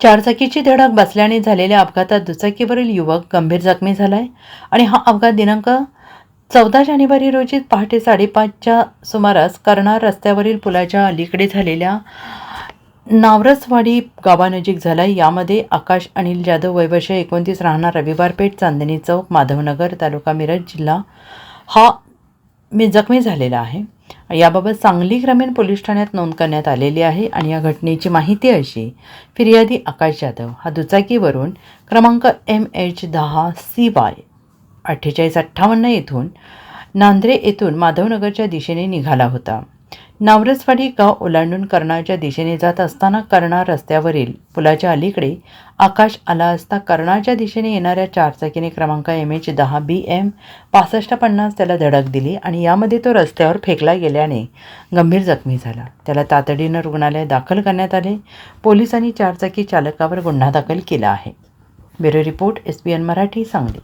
चारचाकीची धडक बसल्याने झालेल्या अपघातात दुचाकीवरील युवक गंभीर जखमी झाला आहे आणि हा अपघात दिनांक चौदा जानेवारी रोजी पहाटे साडेपाचच्या सुमारास कर्णार रस्त्यावरील पुलाच्या अलीकडे झालेल्या नावरसवाडी गावानजीक झाला यामध्ये आकाश अनिल जाधव वैवर्ष एकोणतीस राहणार रविवार पेठ चांदणी चौक माधवनगर तालुका मिरज जिल्हा हा मी जखमी झालेला आहे. याबाबत सांगली ग्रामीण पोलीस ठाण्यात नोंद करण्यात आलेली आहे आणि या घटनेची माहिती अशी फिर्यादी आकाश जाधव हा दुचाकीवरून क्रमांक एम एच दहा सी वाय अठ्ठेचाळीस अठ्ठावन्न येथून नांद्रे येथून माधवनगरच्या दिशेने निघाला होता. नावरसवाडी गाव ओलांडून कर्णाच्या दिशेने जात असताना कर्णा रस्त्यावरील पुलाच्या अलीकडे आकाश आला असता कर्णाच्या दिशेने येणाऱ्या चारचाकीने क्रमांक एम एच दहा बी एम पासष्ट पन्नास त्याला धडक दिली आणि यामध्ये तो रस्त्यावर फेकला गेल्याने गंभीर जखमी झाला. त्याला तातडीनं रुग्णालयात दाखल करण्यात आले. पोलिसांनी चारचाकी चालकावर गुन्हा दाखल केला आहे. Bureau report S P N Marathi Sangli.